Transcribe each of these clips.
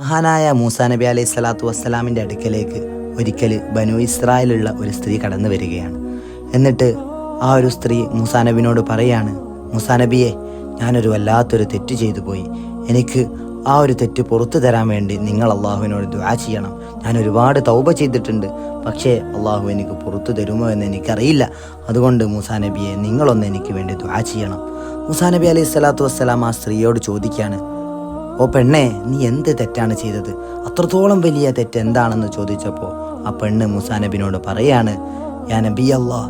മഹാനായ മൂസാ നബി അലൈഹി സ്വലാത്തു വസ്സലാമിന്റെ അടുക്കലേക്ക് ഒരിക്കൽ ബനു ഇസ്രായേലുള്ള ഒരു സ്ത്രീ കടന്നു വരികയാണ്. എന്നിട്ട് ആ ഒരു സ്ത്രീ മൂസാ നബിനോട് പറയാണ് മൂസാ നബിയെ ഞാനൊരു വല്ലാത്തൊരു തെറ്റ് ചെയ്തു പോയി. എനിക്ക് ആ ഒരു തെറ്റ് പുറത്തു തരാൻ വേണ്ടി നിങ്ങൾ അള്ളാഹുവിനോട് ദുആ ചെയ്യണം. ഞാൻ ഒരുപാട് തൗബ ചെയ്തിട്ടുണ്ട്. പക്ഷേ അള്ളാഹു എനിക്ക് പുറത്തു തരുമോ എന്ന് എനിക്കറിയില്ല. അതുകൊണ്ട് മൂസാ നബിയെ നിങ്ങളൊന്ന് എനിക്ക് വേണ്ടി ദുആ ചെയ്യണം. മൂസാ നബി അലൈഹി സ്വലാത്തു വസ്സലാം ആ സ്ത്രീയോട് ചോദിക്കുകയാണ് ഓ പെണ്ണേ നീ എന്ത് തെറ്റാണ് ചെയ്തത്? അത്രത്തോളം വലിയ തെറ്റ് എന്താണെന്ന് ചോദിച്ചപ്പോൾ ആ പെണ്ണ് മുസാ നബിനോട് പറയാണ് യാ നബി അല്ലാ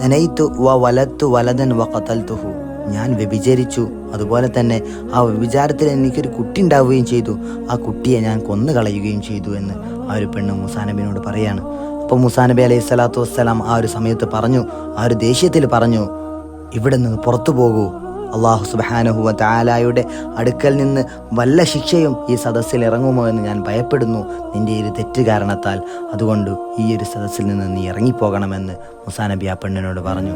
നനയിത്തു വ വലത്തു വലതൻ വ കത്തൽത്തുഹു ഞാൻ വ്യഭിചരിച്ചു. അതുപോലെ തന്നെ ആ വ്യഭിചാരത്തിൽ എനിക്കൊരു കുട്ടി ഉണ്ടാവുകയും ചെയ്തു. ആ കുട്ടിയെ ഞാൻ കൊന്നു കളയുകയും ചെയ്തു എന്ന് ആ ഒരു പെണ്ണ് മുസാനബിനോട് പറയാണ്. അപ്പോൾ മുസാനബി അലൈഹി സ്വലാത്തു വസ്സലാം ആ ഒരു സമയത്ത് പറഞ്ഞു ആ ഒരു ദേഷ്യത്തിൽ പറഞ്ഞു ഇവിടെ നിന്ന് പുറത്തു പോകൂ. അള്ളാഹു സുബാനഹുവ താലായുടെ അടുക്കൽ നിന്ന് വല്ല ശിക്ഷയും ഈ സദസ്സിൽ ഇറങ്ങുമോ എന്ന് ഞാൻ ഭയപ്പെടുന്നു. നിന്റെ ഈ ഒരു തെറ്റ് കാരണത്താൽ. അതുകൊണ്ട് ഈ ഒരു സദസ്സിൽ നിന്ന് നീ ഇറങ്ങിപ്പോകണമെന്ന് മുസാ നബി ആ പെണ്ണിനോട് പറഞ്ഞു.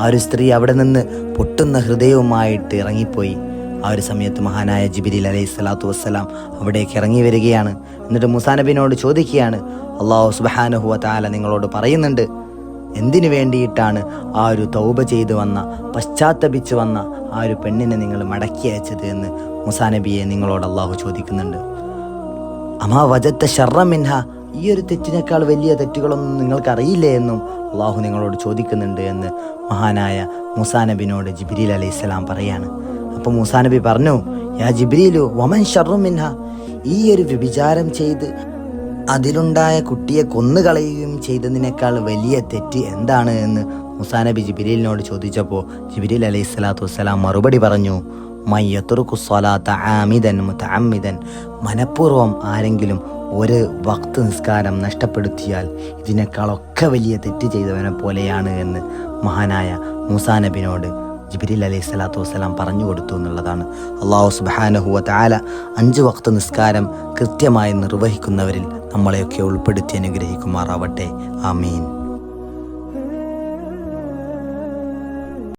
ആ ഒരു സ്ത്രീ അവിടെ നിന്ന് പൊട്ടുന്ന ഹൃദയവുമായിട്ട് ഇറങ്ങിപ്പോയി. ആ ഒരു സമയത്ത് മഹാനായ ജിബിരിൽ അലൈഹി സ്വലാത്തു വസ്സലാം അവിടേക്ക് ഇറങ്ങി വരികയാണ്. എന്നിട്ട് മുസാ നബിനോട് ചോദിക്കുകയാണ്. അള്ളാഹു സുബാനഹുവ താല നിങ്ങളോട് പറയുന്നുണ്ട് എന്തിനു വേണ്ടിയിട്ടാണ് ആ ഒരു തൗബ ചെയ്തു വന്ന പശ്ചാത്തപിച്ച് വന്ന ആ ഒരു പെണ്ണിനെ നിങ്ങൾ മടക്കി അയച്ചത് എന്ന് മുസാ നബിയെ നിങ്ങളോട് അള്ളാഹു ചോദിക്കുന്നുണ്ട്. അമാ വജത്ത ഷർറമിൻഹ ഈ ഒരു തെറ്റിനേക്കാൾ വലിയ തെറ്റുകളൊന്നും നിങ്ങൾക്കറിയില്ലേ എന്നും അള്ളാഹു നിങ്ങളോട് ചോദിക്കുന്നുണ്ട് എന്ന് മഹാനായ മുസാ നബിനോട് ജിബ്രീൽ അലൈഹി സ്വലാം പറയാണ്. അപ്പോൾ മുസാ നബി പറഞ്ഞു യാ ജിബ്രീലു വമൻ ഷർറുമിൻഹ ഈ ഒരു വ്യഭിചാരം ചെയ്ത് അതിലുണ്ടായ കുട്ടിയെ കൊന്നുകളയുകയും ചെയ്തതിനേക്കാൾ വലിയ തെറ്റ് എന്താണ് എന്ന് മുസാ നബി ജിബിരിലിനോട് ചോദിച്ചപ്പോൾ ജിബിരിൽ അലൈഹി സ്വലാത്തു വസ്സലാം മറുപടി പറഞ്ഞു മയ്യത്തുറുക്കുസ്വലാത്ത ആമിദൻ മുത്തഅമ്മിദൻ മനഃപൂർവം ആരെങ്കിലും ഒരു വക്ത് നിസ്കാരം നഷ്ടപ്പെടുത്തിയാൽ ഇതിനേക്കാളൊക്കെ വലിയ തെറ്റ് ചെയ്തവനെ പോലെയാണ് എന്ന് മഹാനായ മുസാ നബിനോട് ജിബിരിൽ അലൈഹി സ്വലാത്തു വസ്സലാം പറഞ്ഞു കൊടുത്തു എന്നുള്ളതാണ്. അള്ളാഹു സുബാനഹുവ അഞ്ച് വക്ത നിസ്കാരം കൃത്യമായി നിർവഹിക്കുന്നവരിൽ നമ്മളെയൊക്കെ ഉൾപ്പെടുത്തി അനുഗ്രഹിക്കുമാറാവട്ടെ. ആമീൻ.